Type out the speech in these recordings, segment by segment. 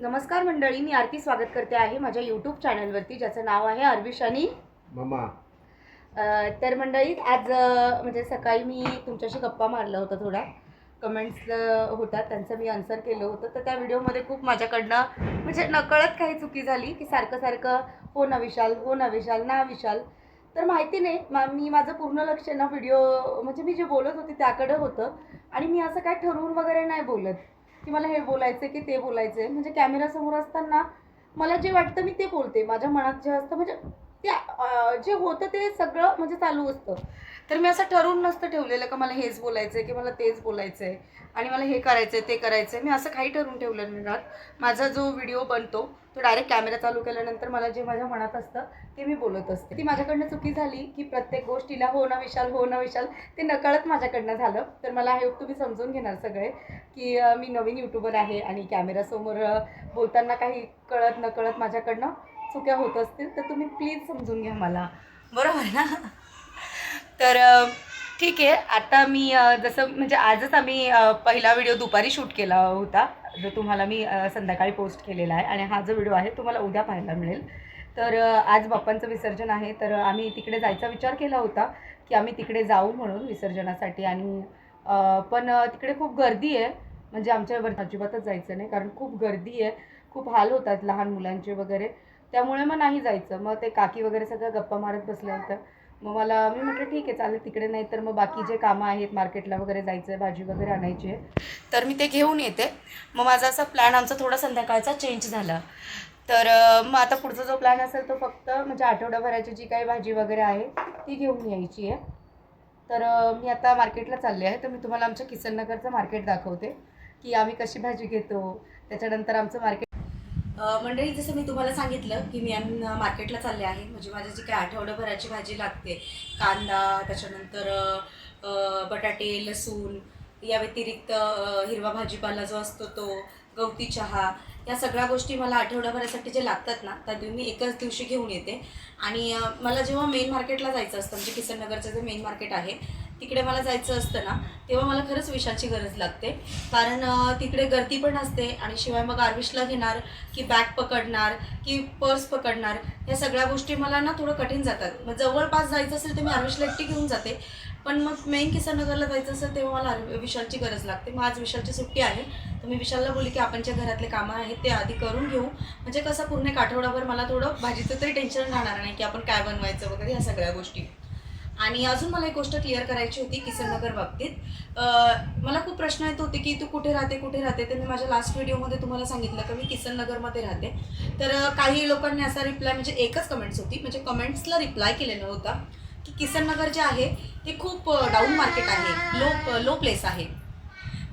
नमस्कार मंडळी मी आरती स्वागत करते आहे माझ्या यूट्यूब चॅनलवरती ज्याचं नाव आहे अरविश आणि मामा. तर मंडळी आज म्हणजे सकाळी मी तुमच्याशी गप्पा मारला होता थोडा. कमेंट्स होता त्यांचं मी आन्सर केलं होतं. तर त्या व्हिडिओमध्ये खूप माझ्याकडनं म्हणजे नकळत काही चुकी झाली की सारखं सारखं हो ना विशाल हो ना विशाल ना विशाल. तर माहिती नाही मा मी माझं पूर्ण लक्ष ना व्हिडिओ म्हणजे मी जे बोलत होते त्याकडे होतं. आणि मी असं काय ठरवून वगैरे नाही बोलत. की मला हे बोलायचं की ते बोलायचं आहे म्हणजे कॅमेरासमोर असताना मला जे वाटतं मी ते बोलते. माझ्या मनात जे असतं म्हणजे ते जे होतं ते सगळं म्हणजे चालू असतं. तर मी असं ठरवून नसतं ठेवलेलं का मला हेच बोलायचं आहे की मला तेच बोलायचं आहे आणि मला हे करायचं आहे ते करायचं आहे मी असं काही ठरवून ठेवलं नाही राहत. माझा जो व्हिडिओ बनतो तो डायरेक्ट कॅमेरा चालू केल्यानंतर मला जे माझ्या मनात असतं ते मी बोलत असते. ती माझ्याकडनं चुकी झाली की प्रत्येक गोष्टीला हो ना विशाल हो ना विशाल ते नकळत माझ्याकडनं झालं. तर मला हे तुम्ही समजून घेणार सगळे की मी नवीन यूट्यूबर आहे आणि कॅमेरासमोर बोलताना काही कळत नकळत माझ्याकडनं चुक्या होत असतील तर तुम्ही प्लीज समजून घ्या मला. बरोबर ना? तर ठीक आहे. आता मी जसं म्हणजे आजच आम्ही पहिला व्हिडिओ दुपारी शूट केला होता जो तुम्हाला मी संध्याकाळी पोस्ट केलेला आहे. आणि हा जो व्हिडिओ आहे तुम्हाला उद्या पाहायला मिळेल. तर आज बाप्पांचं विसर्जन आहे. तर आम्ही तिकडे जायचा विचार केला होता की आम्ही तिकडे जाऊ म्हणून विसर्जनासाठी. आणि पण तिकडे खूप गर्दी आहे. म्हणजे आमच्यावर अजिबातच जायचं नाही कारण खूप गर्दी आहे. खूप हाल होतात लहान मुलांचे वगैरे. त्यामुळे मग नाही जायचं. मग ते काकी वगैरे सगळं गप्पा मारत बसल्यानंतर मग मला मी म्हटलं ठीक आहे चालेल तिकडे नाही तर मग बाकी जे कामं आहेत मार्केटला वगैरे जायचं आहे भाजी वगैरे आणायची आहे तर मी ते घेऊन येते. मग माझा असा प्लॅन आमचा थोडा संध्याकाळचा चेंज झाला. तर मग आता पुढचा जो प्लॅन असेल तो फक्त म्हणजे आठवड्याभराची जी काही भाजी वगैरे आहे ती घेऊन यायची आहे. तर मी आता मार्केटला चालले आहे तर मी तुम्हाला आमच्या किसननगरचं मार्केट दाखवते की आम्ही कशी भाजी घेतो त्याच्यानंतर आमचं मार्केट मंडळी जसं मी तुम्हाला सांगितलं की मी आम्ही मार्केटला चालले आहे. म्हणजे माझी जी काही आठवड्याभराची भाजी लागते कांदा त्याच्यानंतर बटाटे लसूण या व्यतिरिक्त हिरवा भाजीपाला जो असतो तो गवती चहा या सगळ्या गोष्टी मला आठवड्याभरासाठी जे लागतात ना त्या मी एकाच दिवशी घेऊन येते. आणि मला जेव्हा मेन मार्केटला जायचं असतं म्हणजे किसननगरचं जे मेन मार्केट आहे तिकडे मला जायचं असतं ना तेव्हा मला खरंच विशाची गरज लागते. कारण तिकडे गर्दी पण असते आणि शिवाय मग आर्विशला घेणार की बॅग पकडणार की पर्स पकडणार ह्या सगळ्या गोष्टी मला ना थोडं कठीण जातात. मग जवळपास जायचं असेल तर मी आर्विशला एकटी घेऊन जाते. पण मग मेन किसननगरला जायचं असेल तेव्हा मला विशालची गरज लागते. मग आज विशालची सुट्टी आहे तर मी विशालला बोलली की आपण जे घरातले कामं आहेत ते आधी करून घेऊ. म्हणजे कसं पूर्ण एक आठवडाभर मला थोडं भाजीचं तरी टेन्शन राहणार नाही की आपण काय बनवायचं वगैरे ह्या सगळ्या गोष्टी. आणि अजून मला एक गोष्ट क्लिअर करायची होती किसननगर बाबतीत. मला खूप प्रश्न येत होते की तू कुठे राहते कुठे राहते? तर मी माझ्या लास्ट व्हिडिओमध्ये तुम्हाला सांगितलं की मी किसननगरमध्ये राहते. तर काही लोकांनी असा रिप्लाय म्हणजे एकच कमेंट्स होती. म्हणजे कमेंट्सला रिप्लाय केलेला होता की किसननगर जे आहे ते खूप डाऊन मार्केट आहे. लो लो प्लेस आहे.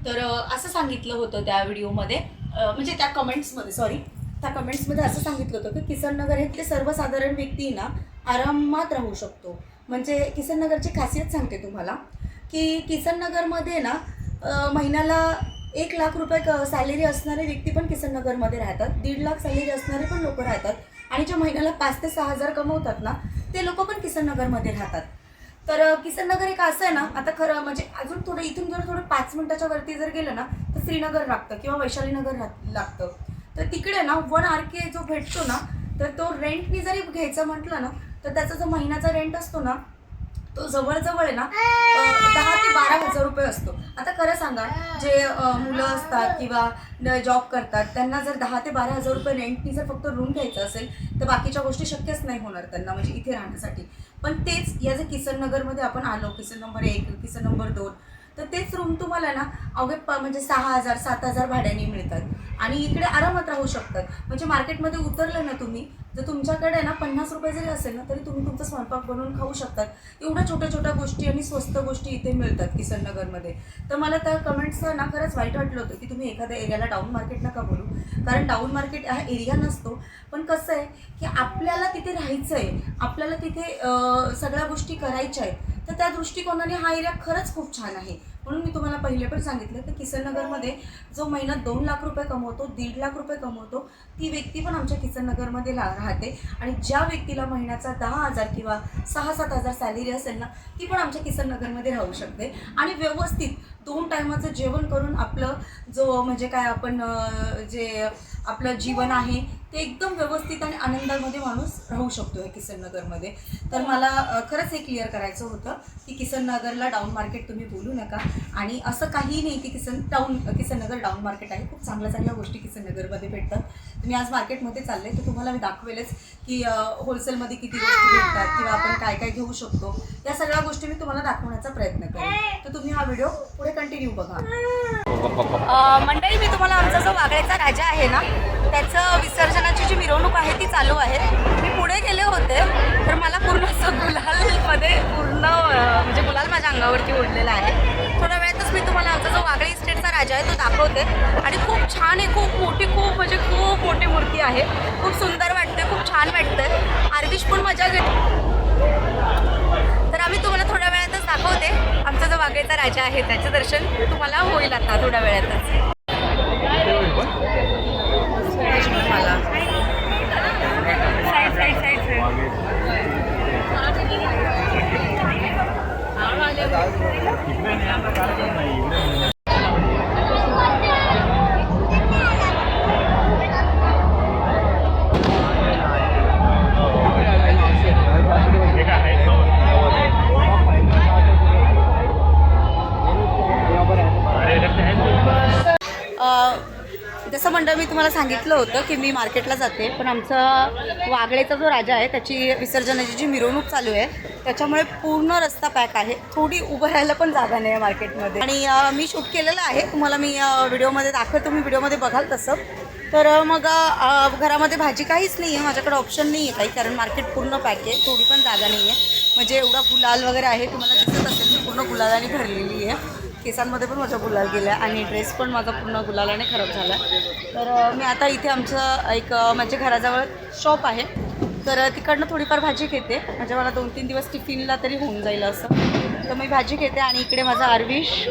तर असं सांगितलं होतं त्या व्हिडिओमध्ये म्हणजे त्या कमेंट्समध्ये सॉरी त्या कमेंट्समध्ये असं सांगितलं होतं की किसननगर हे ते सर्वसाधारण व्यक्ती ना आरामात राहू शकतो. म्हणजे किसननगरची खासियत सांगते तुम्हाला की किसननगरमध्ये ना महिन्याला एक लाख रुपये क सॅलरी असणारे व्यक्ती पण किसननगरमध्ये राहतात. दीड लाख सॅलरी असणारे पण लोक राहतात. आणि जे महिन्याला पाच ते सहा हजार कमवतात ना ते लोक पण किसननगरमध्ये राहतात. तर किसननगर एक असं आहे ना आता खरं म्हणजे अजून थोडं इथून जर थोडं पाच मिनिटाच्या वरती जर गेलं ना तर श्रीनगर लागतं किंवा वैशालीनगर रा- लागतं. तर तिकडे ना वन आर के जो भेटतो ना तर तो रेंटनी जरी घ्यायचं म्हटलं ना तर त्याचा जो महिन्याचा रेंट असतो ना तो जवळजवळ आहे ना दहा ते बारा हजार रुपये असतो. आता खरं सांगा जे मुलं असतात किंवा जॉब करतात त्यांना जर दहा ते बारा हजार रुपये रेंटनी जर फक्त रूम घ्यायचं असेल तर बाकीच्या गोष्टी शक्यच नाही होणार त्यांना म्हणजे इथे राहण्यासाठी. पण तेच या जर किसन नगरमध्ये आपण आलो किसन नंबर एक किसन नंबर दोन तर तेच रूम तुम्हाला ना अवघे प म्हणजे सहा हजार सात हजार भाड्याने मिळतात. आणि इकडे आरामात राहू शकतात. म्हणजे मार्केटमध्ये उतरलं ना तुम्ही जर तुमच्याकडे ना पन्नास रुपये जरी असेल ना तरी तुम्ही तुमचा स्वयंपाक बनवून खाऊ शकतात. एवढ्या छोट्या छोट्या गोष्टी आणि स्वस्त गोष्टी इथे मिळतात किसननगरमध्ये. तर मला त्या कमेंट्सचं ना खरंच वाईट वाटलं होतं की तुम्ही एखाद्या एरियाला डाऊन मार्केट नका बोलू. कारण डाऊन मार्केट हा एरिया नसतो. पण कसं आहे की आपल्याला तिथे राहायचं आहे आपल्याला तिथे सगळ्या गोष्टी करायच्या आहेत. तर त्या दृष्टिकोनाने हा एरिया खरंच खूप छान आहे. म्हणून मी तुम्हाला पहिले पण सांगितलं की किसननगरमध्ये जो महिन्यात दोन लाख रुपये कमवतो दीड लाख रुपये कमवतो ती व्यक्ती पण आमच्या किसननगरमध्ये ला राहते. आणि ज्या व्यक्तीला महिन्याचा दहा हजार किंवा सहा सात हजार सॅलरी असेल ना ती पण आमच्या किसननगरमध्ये राहू शकते. आणि व्यवस्थित दोन टायमाचं जेवण करून आपलं जो म्हणजे काय आपण जे आपलं जीवन आहे ते एकदम व्यवस्थित आणि आनंदामध्ये माणूस राहू शकतो या किसन नगरमध्ये तर मला खरंच हे क्लिअर करायचं होतं की किसन नगरला डाऊन मार्केट तुम्ही बोलू नका. आणि असं काही नाही की Kisan town Kisan Nagar down market आहे. खूप चांगल्या चांगल्या गोष्टी किसननगरमध्ये भेटतात. मी आज मार्केटमध्ये चालले तर तुम्हाला मी दाखवेलच की होलसेलमध्ये किती गोष्टी भेटतात किंवा आपण काय काय घेऊ शकतो. या सगळ्या गोष्टी मी तुम्हाला दाखवण्याचा प्रयत्न करेन. तर तुम्ही हा व्हिडिओ पुढे कंटिन्यू बघा. मंडळी मी तुम्हाला आमचा जो वागळ्याचा राजा आहे ना त्याचं विसर्जनाची जी मिरवणूक आहे ती चालू आहे. मी पुढे गेले होते तर मला पूर्ण असं गुलालमध्ये पूर्ण म्हणजे गुलाल माझ्या अंगावरती ओढलेला आहे. मी तुम्हाला आमचा जो वागळे इस्टेटचा राजा आहे तो दाखवते. आणि खूप छान आहे खूप मोठी खूप म्हणजे खूप मोठी मूर्ती आहे. खूप सुंदर वाटते खूप छान वाटतंय. आरविश पण मजा घेते तर आम्ही तुम्हाला थोड्या वेळातच दाखवते. आमचा जो वाघेचा राजा आहे त्याचं दर्शन तुम्हाला होईल आता थोड्या वेळातच. मला अ, मला सांगितलं होतं की मी मार्केटला जाते पण आमचा वागळेचा जो राजा आहे त्याची विसर्जनाची जी मिरवणूक चालू आहे त्याच्यामुळे पूर्ण रस्ता पॅक आहे. थोडी उभं राहायला पण जागा नाही आहे मार्केटमध्ये. आणि मी शूट केलेलं आहे. तुम्हाला मी व्हिडिओमध्ये दाखवतो. मी व्हिडिओमध्ये बघाल तसं. तर मग घरामध्ये भाजी काहीच नाही आहे. माझ्याकडे ऑप्शन नाही आहे काही कारण मार्केट पूर्ण पॅक आहे. थोडी पण जागा नाही आहे. म्हणजे एवढा गुलाल वगैरे आहे. तुम्हाला दिसत असेल मी पूर्ण गुलालाने भरलेली आहे. केसांमध्ये पण माझा गुलाल गेला आणि ड्रेस पण माझा पूर्ण गुलालाने खराब झाला. तर मी आता इथे आमचं एक माझ्या घराजवळ शॉप आहे. तर तिकडनं थोडीफार भाजी घेते. म्हणजे मला दोन तीन दिवस टिफिनला तरी होऊन जाईल असं. तर मी भाजी घेते आणि इकडे माझा आरविश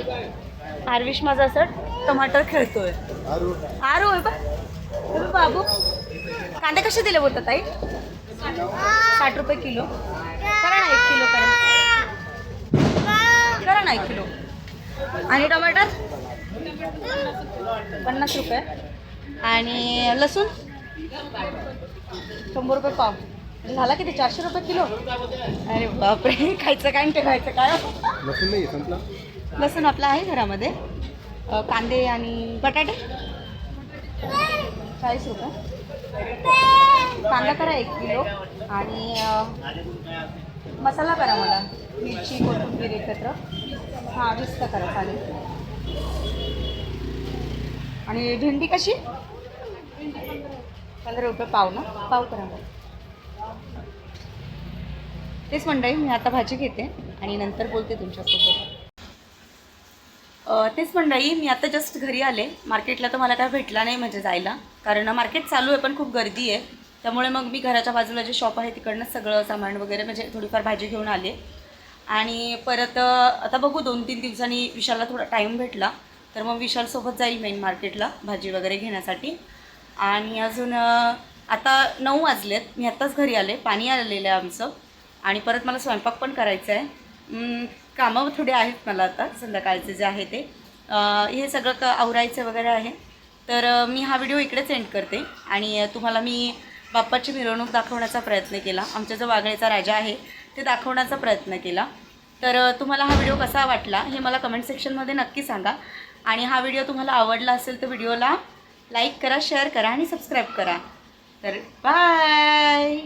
आरविश माझा असं टमाटर खेळतोय. आरू आहे बा. बाबू. कांदे कसे दिले बोलतात ताई? साठ रुपये किलो. करा ना एक किलो करा. आणि टमाटर? पन्नास रुपये. आणि लसूण? शंभर रुपये पाव. झाला किती? चारशे रुपये किलो? अरे बापरे खायचं काय आणि ठेवायचं काय? लसूण नाही संपला. लसूण आपला आहे घरामध्ये. कांदे आणि बटाटे? चाळीस रुपये. कांदा करा एक किलो. आणि मसाला करा मला. मिरची कोथिंबीर एकत्र. हां वीस का करा चालेल आणि भेंडी कशी? पंधरा रुपये पाव ना? पाव करा मग. तेच मंडळी मी आता भाजी घेते आणि नंतर बोलते तुमच्यासोबत. तेच मंडळी मी आता जस्ट घरी आले. मार्केटला तर मला काय भेटला नाही म्हणजे जायला. कारण मार्केट चालू आहे पण खूप गर्दी आहे. त्यामुळे मग मी घराच्या बाजूला जे शॉप आहे तिकडनं सगळं सामान वगैरे म्हणजे थोडीफार भाजी घेऊन आले. आणि परत आता बघू दोन तीन दिवसांनी विशालला थोडा टाईम भेटला. तर मग विशालसोबत जाईल मेन मार्केटला भाजी वगैरे घेण्यासाठी. आणि अजून आता नऊ वाजलेत. मी आत्ताच घरी आले. पाणी आलेलं आहे आमचं. आणि परत मला स्वयंपाक पण करायचा आहे. कामं थोडे आहेत मला आता. संध्याकाळचे जे आहे ते. हे सगळं क आवरायचं वगैरे आहे. तर मी हा व्हिडिओ इकडेच एंड करते. आणि तुम्हाला मी बाप्पाची मिरवणूक दाखवण्याचा प्रयत्न केला. आमच्या जो वागळेचा राजा आहे ते दाखवण्याचा प्रयत्न केला. तर तुम्हाला हा व्हिडिओ कसा वाटला हे मला कमेंट सेक्शनमध्ये नक्की सांगा. आणि हा व्हिडिओ तुम्हाला आवडला असेल तर व्हिडिओला लाईक करा शेअर करा आणि सबस्क्राईब करा. तर बाय!